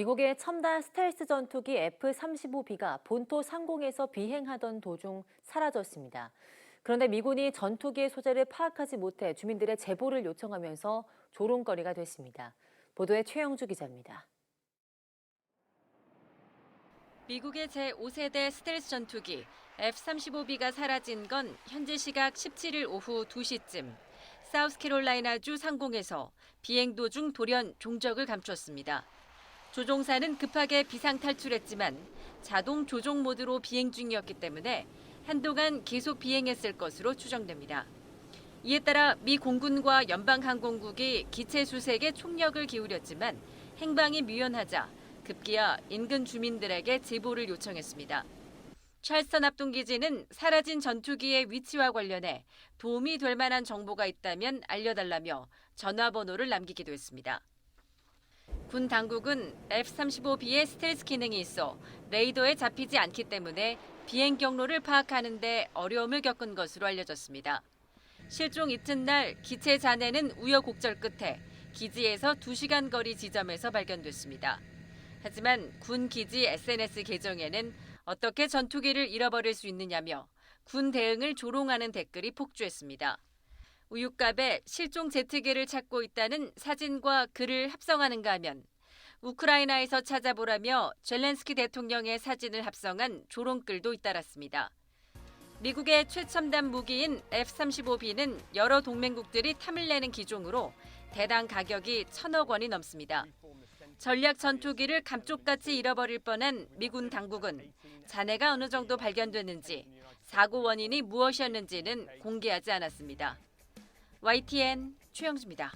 미국의 첨단 스텔스 전투기 F-35B가 본토 상공에서 비행하던 도중 사라졌습니다. 그런데 미군이 전투기의 소재를 파악하지 못해 주민들의 제보를 요청하면서 조롱거리가 됐습니다. 보도에 최영주 기자입니다. 미국의 제5세대 스텔스 전투기 F-35B가 사라진 건 현지 시각 17일 오후 2시쯤 사우스캐롤라이나주 상공에서 비행 도중 돌연 종적을 감췄습니다. 조종사는 급하게 비상 탈출했지만 자동 조종 모드로 비행 중이었기 때문에 한동안 계속 비행했을 것으로 추정됩니다. 이에 따라 미 공군과 연방항공국이 기체 수색에 총력을 기울였지만 행방이 묘연하자 급기야 인근 주민들에게 제보를 요청했습니다. 찰스턴 합동기지는 사라진 전투기의 위치와 관련해 도움이 될 만한 정보가 있다면 알려달라며 전화번호를 남기기도 했습니다. 군 당국은 F-35B의 스텔스 기능이 있어 레이더에 잡히지 않기 때문에 비행 경로를 파악하는 데 어려움을 겪은 것으로 알려졌습니다. 실종 이튿날 기체 잔해는 우여곡절 끝에 기지에서 2시간 거리 지점에서 발견됐습니다. 하지만 군 기지 SNS 계정에는 어떻게 전투기를 잃어버릴 수 있느냐며 군 대응을 조롱하는 댓글이 폭주했습니다. 우유값에 실종 제트기를 찾고 있다는 사진과 글을 합성하는가 하면 우크라이나에서 찾아보라며 젤렌스키 대통령의 사진을 합성한 조롱글도 잇따랐습니다. 미국의 최첨단 무기인 F-35B는 여러 동맹국들이 탐을 내는 기종으로 대당 가격이 천억 원이 넘습니다. 전략 전투기를 감쪽같이 잃어버릴 뻔한 미군 당국은 잔해가 어느 정도 발견됐는지 사고 원인이 무엇이었는지는 공개하지 않았습니다. YTN 최영주입니다.